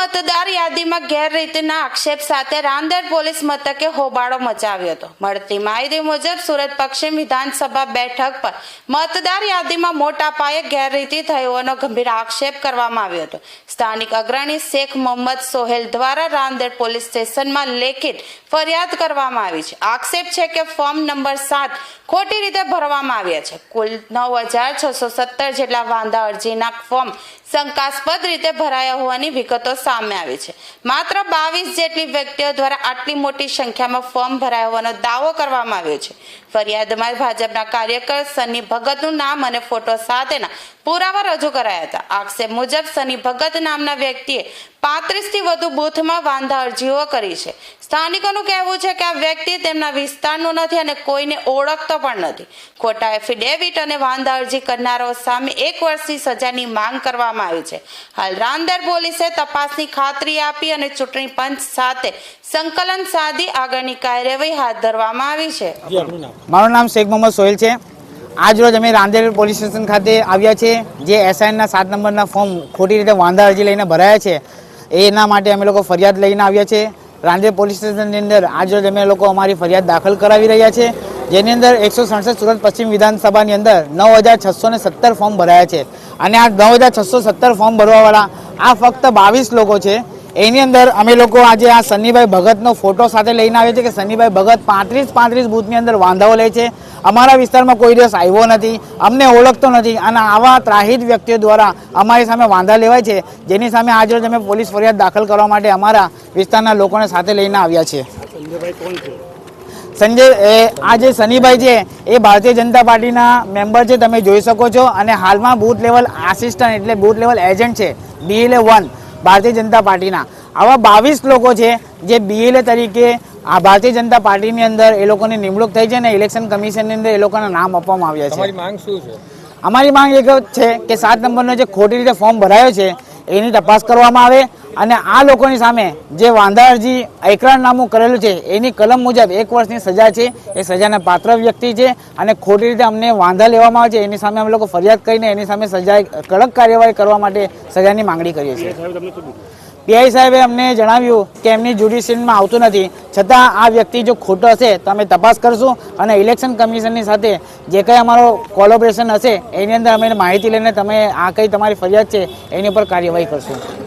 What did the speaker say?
મતદાર યાદીમાં ગેરરીતિના આક્ષેપ સાથે રાંદેર પોલીસ મથકે હોબાળો મચાવ્યો હતો. મળતી માહિતી મુજબ સુરત પશ્ચિમ વિધાનસભા બેઠક પર મતદાર યાદીમાં મોટા પાયે ગેરરીતિ થઈ હોવાનો ગંભીર આક્ષેપ કરવામાં આવ્યો હતો. સ્થાનિક અગ્રણી શેખ મોહમ્મદ સોહેલ દ્વારા રાંદેર પોલીસ સ્ટેશનમાં લેખિત ફરિયાદ કરવામાં આવી છે. આક્ષેપ છે કે ફોર્મ નંબર સાત ખોટી રીતે ભરવામાં આવ્યા છે. કુલ નવ હજાર છસો સત્તર જેટલા વાંધા અરજીના ફોર્મ શંકાસ્પદ રીતે ભરાયા હોવાની વિગતો સામે આવી છે. માત્ર બાવીસ જેટલી વ્યક્તિઓ દ્વારા આટલી મોટી સંખ્યામાં ફોર્મ ભરાયા હોવાનો દાવો કરવામાં આવ્યો છે. ફરિયાદમાં ભાજપના કાર્યકર સની ભગતનું નામ અને ફોટો સાથેના પુરાવા રજૂ કરાયા હતા. આક્ષેપ મુજબ સની ભગત નામના વ્યક્તિએ પાંત્રીસથી વધુ બૂથમાં વાંધા અરજીઓ કરી છે. સ્થાનિકોનું કહેવું છે કે આ વ્યક્તિ તેમના વિસ્તારનું નથી અને કોઈને ઓળખતો પણ નથી. ખોટા એફિડેવિટ અને વાંધા અરજી કરનારાઓ સામે એક વર્ષની સજાની માંગ કરવામાં આવી છે. હાલ રાંદેર પોલીસે તપાસની ખાતરી આપી અને ચૂંટણી પંચ સાથે સંકલન સાધી આગળની કાર્યવાહી હાથ ધરવામાં આવી છે. મારું નામ શેખ મોહમ્મદ સોહેલ છે. આજ રોજ અમે રાંદેર પોલીસ સ્ટેશન ખાતે આવ્યા છે જે એસઆઈના સાત નંબરના ફોર્મ ખોટી રીતે વાંધા અરજી લઈને ભરાયા છે. એના માટે અમે લોકો ફરિયાદ લઈને આવ્યા છે રાંદેર પોલીસ સ્ટેશનની અંદર આજ રોજ અમે લોકો અમારી ફરિયાદ દાખલ કરાવી રહ્યા છે જેની અંદર એકસો સડસઠ સુરત પશ્ચિમ વિધાનસભાની અંદર નવ હજાર છસો ને સત્તર ફોર્મ ભરાયા છે. અને આ નવ હજાર છસો સત્તર ફોર્મ ભરવાવાળા આ ફક્ત બાવીસ લોકો છે. એની અંદર અમે લોકો આજે આ સન્નીભાઈ ભગતનો ફોટો સાથે લઈને આવ્યા છે કે સન્નીભાઈ ભગત પાંત્રીસ પાંત્રીસ બૂથની અંદર વાંધાઓ લે છે. અમારા વિસ્તારમાં કોઈ દિવસ આવ્યો નથી, અમને ઓળખતો નથી અને આવા ત્રાહિત વ્યક્તિઓ દ્વારા અમારી સામે વાંધા લેવાય છે, જેની સામે આજરોજ અમે પોલીસ ફરિયાદ દાખલ કરવા માટે અમારા વિસ્તારના લોકોને સાથે લઈને આવ્યા છીએ. સંજય આ જે સનીભાઈ છે એ ભારતીય જનતા પાર્ટીના મેમ્બર છે તમે જોઈ શકો છો. અને હાલમાં બૂથ લેવલ આસિસ્ટન્ટ એટલે બૂથ લેવલ એજન્ટ છે બીએલએ વન ભારતીય જનતા પાર્ટીના. આવા બાવીસ લોકો છે જે બીએલએ તરીકે આ ભારતીય જનતા પાર્ટીની અંદર એ લોકોની નિમણૂક થઈ છે અને ઇલેક્શન કમિશનની અંદર એ લોકોના નામ આપવામાં આવ્યા છે. માંગ શું છે? અમારી માંગ એક જ છે કે સાત નંબરનો જે ખોટી રીતે ફોર્મ ભરાયો છે એની તપાસ કરવામાં આવે. અને આ લોકોની સામે જે વાંધા અરજી એકરારનામું કરેલું છે એની કલમ મુજબ એક વર્ષની સજા છે એ સજાના પાત્ર વ્યક્તિ છે અને ખોટી રીતે અમને વાંધા લેવામાં આવે છે એની સામે અમે લોકો ફરિયાદ કરીને એની સામે સજા કડક કાર્યવાહી કરવા માટે સજાની માંગણી કરીએ છીએ. પીઆઈ સાહેબે અમને જણાવ્યું કે એમની જ્યુડિશિયલમાં આવતું નથી છતાં આ વ્યક્તિ જો ખોટો હશે તો અમે તપાસ કરશું અને ઇલેક્શન કમિશનની સાથે જે કંઈ અમારો કોલોબરેશન હશે એની અંદર અમે માહિતી લઈને તમે આ કંઈ તમારી ફરિયાદ છે એની ઉપર કાર્યવાહી કરશું.